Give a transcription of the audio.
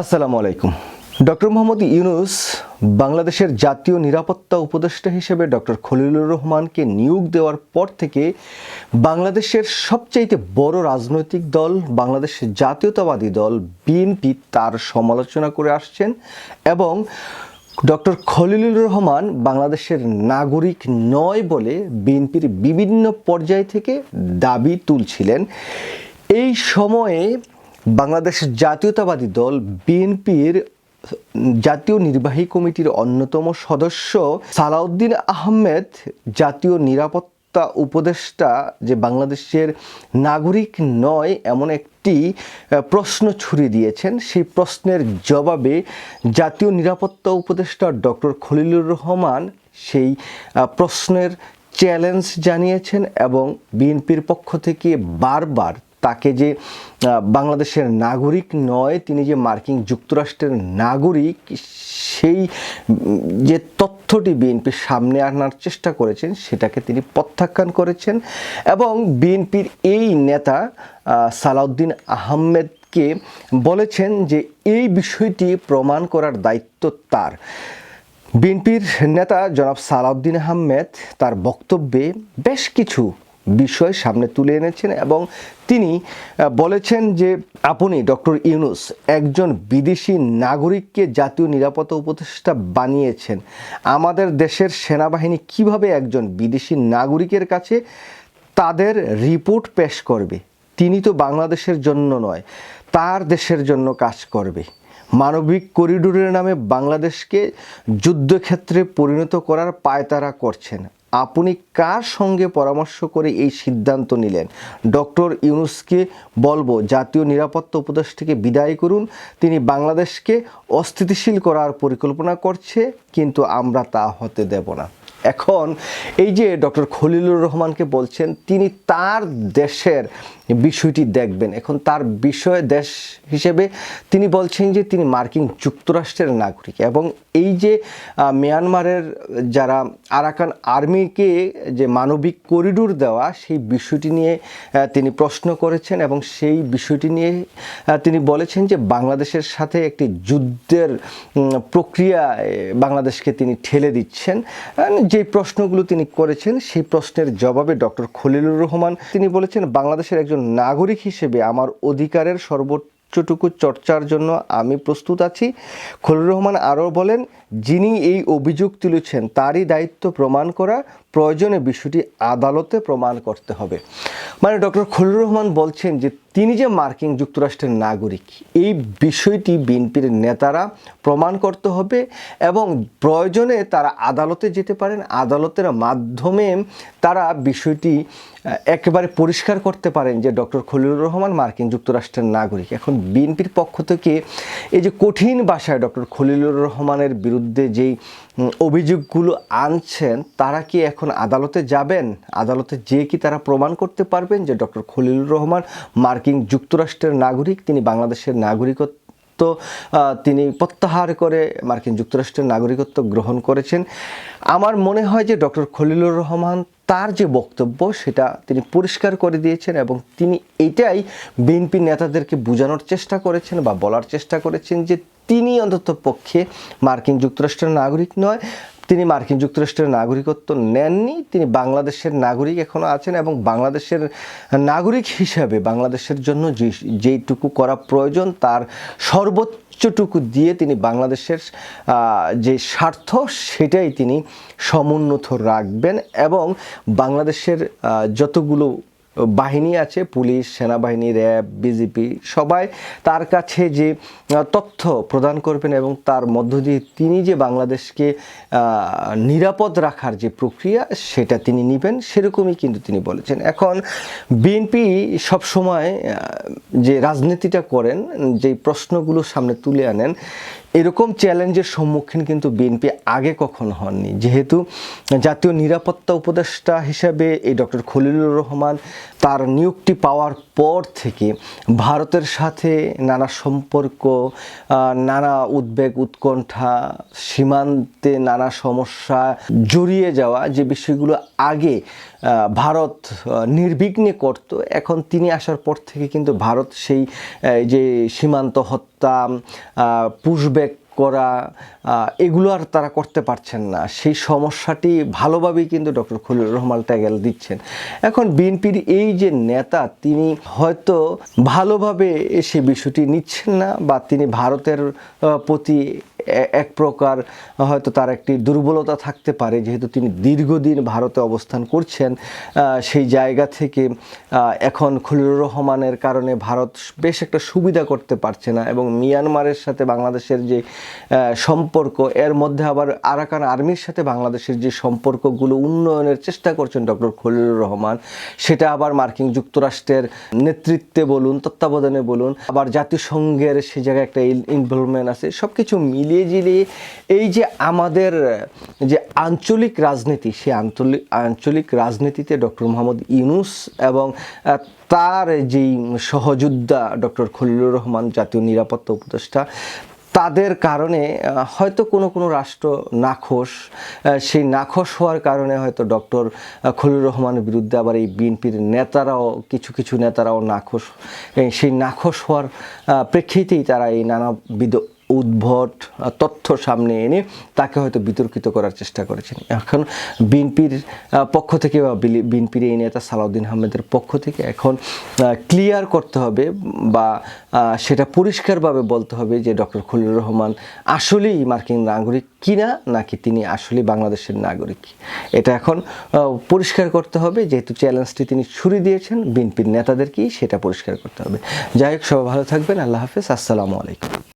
আসসালামু আলাইকুম। ডক্টর মোহাম্মদ ইউনুস বাংলাদেশের জাতীয় নিরাপত্তা উপদেষ্টা হিসেবে ডক্টর খলিলুর রহমানকে নিয়োগ দেওয়ার পর থেকে বাংলাদেশের সবচাইতে বড় রাজনৈতিক দল বাংলাদেশের জাতীয়তাবাদী দল, বিএনপি তার সমালোচনা করে আসছেন এবং ডক্টর খলিলুর রহমান বাংলাদেশের নাগরিক নয় বলে বিএনপির বিভিন্ন পর্যায় থেকে দাবি তুলছিলেন। এই সময়ে বাংলাদেশ জাতীয়তাবাদী দল বিএনপির জাতীয় নির্বাহী কমিটির অন্যতম সদস্য সালাউদ্দিন আহমেদ, জাতীয় নিরাপত্তা উপদেষ্টা যে বাংলাদেশের নাগরিক নয়, এমন একটি প্রশ্ন ছুড়ে দিয়েছেন। সেই প্রশ্নের জবাবে জাতীয় নিরাপত্তা উপদেষ্টা ডক্টর খলিলুর রহমান সেই প্রশ্নের চ্যালেঞ্জ জানিয়েছেন এবং বিএনপির পক্ষ থেকে বারবার তাকে যে বাংলাদেশের নাগরিক নয়, তিনি যে মার্কিন যুক্তরাষ্ট্রের নাগরিক, সেই যে তথ্যটি বিএনপির সামনে আনার চেষ্টা করেছেন, সেটাকে তিনি প্রত্যাখ্যান করেছেন এবং বিএনপির এই নেতা সালাউদ্দিন আহমেদকে বলেছেন যে এই বিষয়টি প্রমাণ করার দায়িত্ব তার। বিএনপির নেতা জনাব সালাউদ্দিন আহমেদ তার বক্তব্যে বেশ কিছু বিষয় সামনে তুলে এনেছেন এবং তিনি বলেছেন যে আপনি ডক্টর ইউনুস একজন বিদেশি নাগরিককে জাতীয় নিরাপত্তা উপদেষ্টা বানিয়েছেন। আমাদের দেশের সেনাবাহিনী কীভাবে একজন বিদেশি নাগরিকের কাছে তাদের রিপোর্ট পেশ করবে? তিনি তো বাংলাদেশের জন্য নয়, তার দেশের জন্য কাজ করবে। মানবিক করিডোরের নামে বাংলাদেশকে যুদ্ধক্ষেত্রে পরিণত করার পায়তারা করছেন। আপনি কার সঙ্গে পরামর্শ করে এই সিদ্ধান্ত নিলেন? ডক্টর ইউনুসকে বলব, জাতীয় নিরাপত্তা উপদেষ্টাকে বিদায় করুন। তিনি বাংলাদেশকে অস্থিতিশীল করার পরিকল্পনা করছে, কিন্তু আমরা তা হতে দেব না। এখন এই যে ডক্টর খলিলুর রহমানকে বলছেন, তিনি তার দেশের বিষয়টি দেখবেন। এখন তার বিষয় দেশ হিসেবে তিনি বলছেন যে তিনি মার্কিন যুক্তরাষ্ট্রের নাগরিক এবং এই যে মিয়ানমারের যারা আরাকান আর্মিকে যে মানবিক করিডোর দেওয়া সেই বিষয়টি নিয়ে তিনি প্রশ্ন করেছেন এবং সেই বিষয়টি নিয়ে তিনি বলেছেন যে বাংলাদেশের সাথে একটি যুদ্ধের উম, প্রক্রিয়ায় বাংলাদেশকে তিনি ঠেলে দিচ্ছেন। যে প্রশ্নগুলো তিনি করেছেন সেই প্রশ্নের জবাবে ডক্টর খলিলুর রহমান তিনি বলেছেন বাংলাদেশের একজন নাগরিক হিসেবে আমার অধিকারের সর্বোচ্চটুকু চর্চার জন্য আমি প্রস্তুত আছি। খলিল রহমান আরও বলেন, যিনি এই অভিযোগ তুলেছেন, তারই দায়িত্ব প্রমাণ করা প্রয়োজনে বিষয়টি আদালতে প্রমাণ করতে হবে। মানে ডক্টর খলিলুর রহমান বলছেন যে, তিনি যে মার্কিন যুক্তরাষ্ট্রের নাগরিক, এই বিষয়টি বিএনপির নেতারা প্রমাণ করতে হবে এবং প্রয়োজনে তারা আদালতে যেতে পারেন, আদালতের মাধ্যমে তারা বিষয়টি একেবারে পরিষ্কার করতে পারেন যে, ডক্টর খলিলুর রহমান মার্কিন যুক্তরাষ্ট্রের নাগরিক। এখন বিএনপির পক্ষ থেকে এই যে কঠিন ভাষায় ডক্টর খলিলুর রহমানের বিরুদ্ধে যেই অভিযোগগুলো আনছেন, তারা কি এখন আদালতে যাবেন? আদালতে যেয়ে কি তারা প্রমাণ করতে পারবেন যে ডক্টর খলিলুর রহমান মার্কিন যুক্তরাষ্ট্রের নাগরিক, তিনি বাংলাদেশের নাগরিকত্ব তিনি প্রত্যাহার করে মার্কিন যুক্তরাষ্ট্রের নাগরিকত্ব গ্রহণ করেছেন। আমার মনে হয় যে ডক্টর খলিলুর রহমান তার যে বক্তব্য, সেটা তিনি পরিষ্কার করে দিয়েছেন এবং তিনি এটাই বিএনপি নেতাদেরকে বোঝানোর চেষ্টা করেছেন বা বলার চেষ্টা করেছেন যে তিনি অন্তত পক্ষে মার্কিন যুক্তরাষ্ট্রের নাগরিক নয় তিনি মার্কিন যুক্তরাষ্ট্রের নাগরিকত্ব নেননি, তিনি বাংলাদেশের নাগরিক এখনও আছেন এবং বাংলাদেশের নাগরিক হিসাবে বাংলাদেশের জন্য যে, যেইটুকু করা প্রয়োজন তার সর্বোচ্চটুকু দিয়ে তিনি বাংলাদেশের যে স্বার্থ সেটাই তিনি সমুন্নত রাখবেন এবং বাংলাদেশের যতগুলো বাহিনী আছে, পুলিশ, সেনাবাহিনী, র্যাব বিজেপি সবাই তার কাছে যে তথ্য প্রদান করবেন এবং তার মধ্য দিয়ে তিনি যে বাংলাদেশকে নিরাপদ রাখার যে প্রক্রিয়া, সেটা তিনি নেবেন, সেরকমই কিন্তু তিনি বলেছেন। এখন বিএনপি সবসময় যে রাজনীতিটা করেন যে প্রশ্নগুলো সামনে তুলে আনেন এরকম চ্যালেঞ্জের সম্মুখীন কিন্তু বিএনপি আগে কখনো হননি। যেহেতু জাতীয় নিরাপত্তা উপদেষ্টা হিসাবে এই ডক্টর খলিলুর রহমান তার নিয়োগটি পাওয়ার পর থেকে ভারতের সাথে নানা সম্পর্ক নানা উদ্বেগ, উৎকণ্ঠা, সীমান্তে নানা সমস্যা জড়িয়ে যাওয়া যে বিষয়গুলো আগে ভারত নির্বিঘ্নে করত, এখন তিনি আসার পর থেকে কিন্তু ভারত সেই যে সীমান্ত হত্যা পুশব্যাক করা এগুলো আর তারা করতে পারছেন না। সেই সমস্যাটি ভালোভাবেই কিন্তু ডক্টর খলিল রহমান ট্যাগেল দিচ্ছেন। এখন বিএনপির এই যে নেতা, তিনি হয়তো ভালোভাবে সে বিষয়টি নিচ্ছেন না বা তিনি ভারতের প্রতি এক প্রকার হয়তো তার একটি দুর্বলতা থাকতে পারে, যেহেতু তিনি দীর্ঘদিন ভারতে অবস্থান করছেন সেই জায়গা থেকে এখন খলিলুর রহমানের কারণে ভারত বেশ একটা সুবিধা করতে পারছে না এবং মিয়ানমারের সাথে বাংলাদেশের যে সম্পর্ক, এর মধ্যে আবার আরাকান আর্মির সাথে বাংলাদেশের যে সম্পর্কগুলো উন্নয়নের চেষ্টা করছেন ডক্টর খলিলুর রহমান, সেটা আবার মার্কিন যুক্তরাষ্ট্রের নেতৃত্বে বলুন, তত্ত্বাবধানে বলুন, আবার জাতিসংঘের সে জায়গায় একটা ইনভলভমেন্ট আছে সব কিছু মিলিয়ে ঝিলিয়ে এই যে আমাদের, যে আঞ্চলিক রাজনীতি সেই আঞ্চলিক আঞ্চলিক রাজনীতিতে ডক্টর মোহাম্মদ ইউনুস এবং তার যেই সহযোদ্ধা ডক্টর খলিলুর রহমান, জাতীয় নিরাপত্তা উপদেষ্টা, তাদের কারণে হয়তো কোনো কোনো রাষ্ট্র নাখোশ সেই নাখোশ হওয়ার কারণে হয়তো ডক্টর খলিলুর রহমানের বিরুদ্ধে আবার এই বিএনপির নেতারাও, কিছু কিছু নেতারাও নাখোশ। সেই নাখোশ হওয়ার প্রেক্ষিতেই তারা এই নানাবিধ উদ্ভট তথ্য সামনে এনে তাকে হয়তো বিতর্কিত করার চেষ্টা করেছেন। এখন বিএনপির পক্ষ থেকে বা বিএনপির এই নেতা সালাউদ্দিন আহমেদের পক্ষ থেকে এখন ক্লিয়ার করতে হবে বা সেটা পরিষ্কারভাবে বলতে হবে যে ডক্টর খলিলুর রহমান আসলেই মার্কিন নাগরিক কিনা নাকি তিনি আসলেই বাংলাদেশের নাগরিক? এটা এখন পরিষ্কার করতে হবে। যেহেতু চ্যালেঞ্জটি তিনি ছুরি দিয়েছেন, বিএনপির নেতাদেরকেই সেটা পরিষ্কার করতে হবে। যাই হোক, সবাই ভালো থাকবেন। আল্লাহ হাফেজ। আসসালামু আলাইকুম।